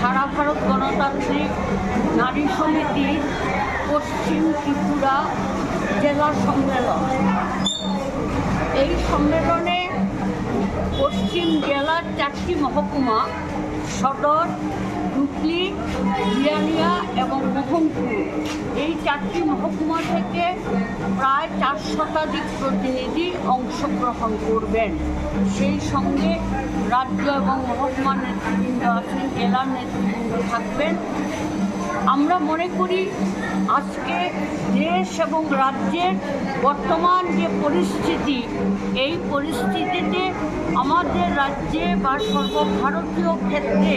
সারা ভারত গণতান্ত্রিক নারী সমিতি, পশ্চিম ত্রিপুরা জেলা সম্মেলন। এই সম্মেলনে পশ্চিম জেলার চারটি মহকুমা, সদর, হুগলি বিয়ানিয়া মোহনপুর এই চারটি মহকুমা থেকে প্রায় চার শতাধিক প্রতিনিধি অংশগ্রহণ করবেন। সেই সঙ্গে রাজ্য এবং মহকুমা নেতৃবৃন্দ আছেন, জেলার নেতৃবৃন্দ থাকবেন। আমরা মনে করি আজকে দেশ এবং রাজ্যের বর্তমান যে পরিস্থিতি, এই পরিস্থিতিতে আমাদের রাজ্যে বা সর্বভারতীয় ক্ষেত্রে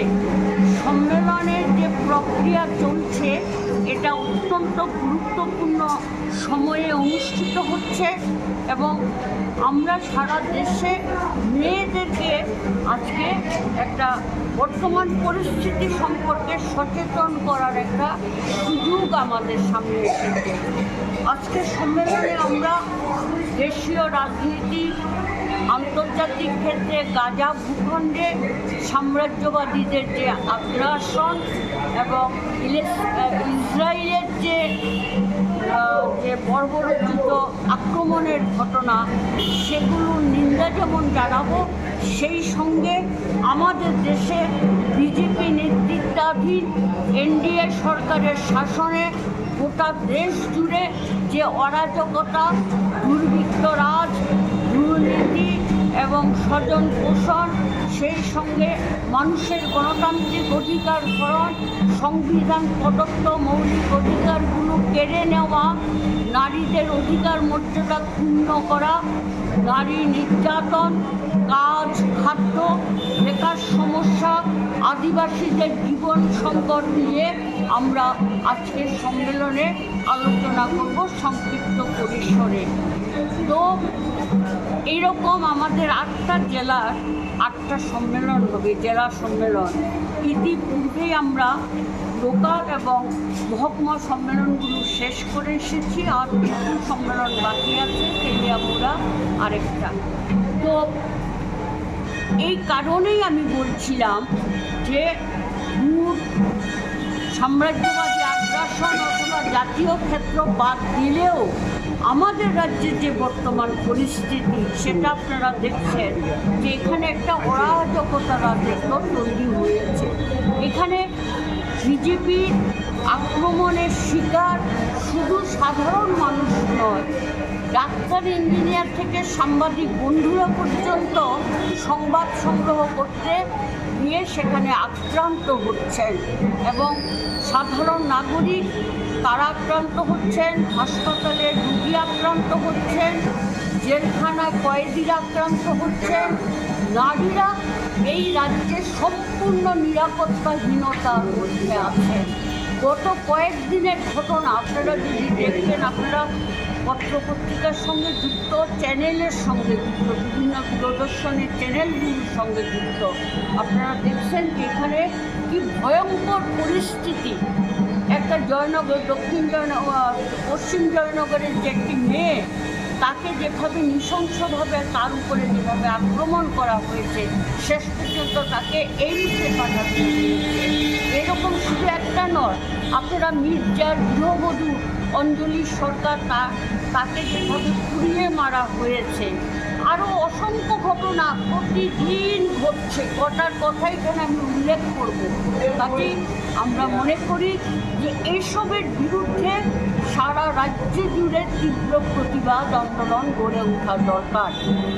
সম্মেলনের যে প্রক্রিয়া চলছে, এটা অত্যন্ত গুরুত্বপূর্ণ সময়ে অনুষ্ঠিত হচ্ছে এবং আমরা সারা দেশে মেয়েদেরকে আজকে একটা বর্তমান পরিস্থিতি সম্পর্কে সচেতন করার একটা সুযোগ আমাদের সামনে এসেছে। আজকে সম্মেলনে আমরা দেশীয় রাজনীতি, আন্তর্জাতিক ক্ষেত্রে গাজা ভূখণ্ডে সাম্রাজ্যবাদীদের যে আগ্রাসন এবং ইসরায়েলের যে যে বর্বরচিত আক্রমণের ঘটনা, সেগুলোর নিন্দা যেমন জানাব, সেই সঙ্গে আমাদের দেশে বিজেপি নেতৃত্বাধীন এনডিএ সরকারের শাসনে গোটা দেশ জুড়ে যে অরাজকতা দুর্বৃত্ত রাজ দুর্নীতি এবং স্বজন পোষণ সেই সঙ্গে মানুষের গণতান্ত্রিক অধিকার হরণ সংবিধান প্রদত্ত মৌলিক অধিকারগুলো কেড়ে নেওয়া, নারীদের অধিকার মর্যাদা ক্ষুণ্ণ করা, নারী নির্যাতন, কাজ, খাদ্য, বেকার সমস্যা, আদিবাসীদের জীবন সংকট নিয়ে আমরা আজকের সম্মেলনে আলোচনা করব সংক্ষিপ্ত পরিসরে। তো এইরকম আমাদের আটটা জেলার আটটা সম্মেলন হবে, জেলা সম্মেলন। ইতিপূর্বেই আমরা লোকাল এবং মহকুমা সম্মেলনগুলো শেষ করে এসেছি, আর কিছু সম্মেলন বাকি আছে তেলিয়ামুড়া আরেকটা। তো এই কারণেই আমি বলছিলাম যে সাম্রাজ্যবাদী আগ্রাসন অথবা জাতীয় ক্ষেত্র বাদ দিলেও আমাদের রাজ্যের যে বর্তমান পরিস্থিতি সেটা আপনারা দেখছেন যে এখানে একটা অরাজকতা রাজত্ব তৈরি হয়েছে। এখানে বিজেপির আক্রমণের শিকার শুধু সাধারণ মানুষ নয়, ডাক্তার, ইঞ্জিনিয়ার থেকে সাংবাদিক বন্ধুরা পর্যন্ত সংবাদ সংগ্রহ করতে গিয়ে সেখানে আক্রান্ত হচ্ছেন এবং সাধারণ নাগরিক তারা আক্রান্ত হচ্ছেন, হাসপাতালে রুগী আক্রান্ত হচ্ছেন, জেলখানায় কয়েদিরা আক্রান্ত হচ্ছেন। নারীরা এই রাজ্যে সম্পূর্ণ নিরাপত্তাহীনতার মধ্যে আছেন। গত কয়েকদিনের ঘটনা, আপনারা যদি দেখবেন, আপনারা পত্রপত্রিকার সঙ্গে যুক্ত, চ্যানেলের সঙ্গে যুক্ত, বিভিন্ন দূরদর্শনের চ্যানেলগুলির সঙ্গে যুক্ত, আপনারা দেখছেন যে এখানে কি ভয়ঙ্কর পরিস্থিতি। একটা জয়নগর, দক্ষিণ জয়নগর পশ্চিম জয়নগরের যে একটি মেয়ে তাকে যেভাবে নৃশংসভাবে তার উপরে যেভাবে আক্রমণ করা হয়েছে, শেষ পর্যন্ত তাকে এইমসে পাঠাতে এরকম শুধু একটা নয়, আপনারা মির্জার গৃহবধূ অঞ্জলি সরকার তা, তাকে যেভাবে পুড়িয়ে মারা হয়েছে, আরও অসংখ্য ঘটনা প্রতিদিন ঘটছে। কটার কথা এখানে আমি উল্লেখ করব। কাজে আমরা মনে করি যে এইসবের বিরুদ্ধে সারা রাজ্য জুড়ে তীব্র প্রতিবাদ আন্দোলন গড়ে ওঠা দরকার।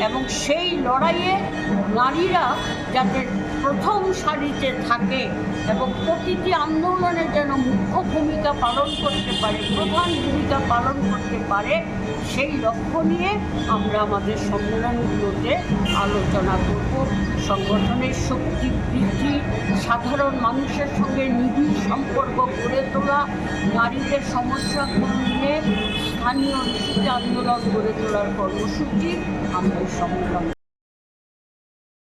এবং সেই লড়াইয়ে নারীরা যাতে প্রথম সারিতে থাকে এবং প্রতিটি আন্দোলনে যেন মুখ্য ভূমিকা পালন করতে পারে, প্রধান ভূমিকা পালন করতে পারে, সেই লক্ষ্য নিয়ে আমরা আমাদের সম্মেলনগুলোতে আলোচনা করব। সংগঠনের শক্তি বৃদ্ধি, সাধারণ মানুষের সঙ্গে নিবিড় সম্পর্ক গড়ে তোলা, নারীদের সমস্যাগুলো নিয়ে স্থানীয় ইস্যুতে আন্দোলন গড়ে তোলার কর্মসূচি আমরা সম্মেলন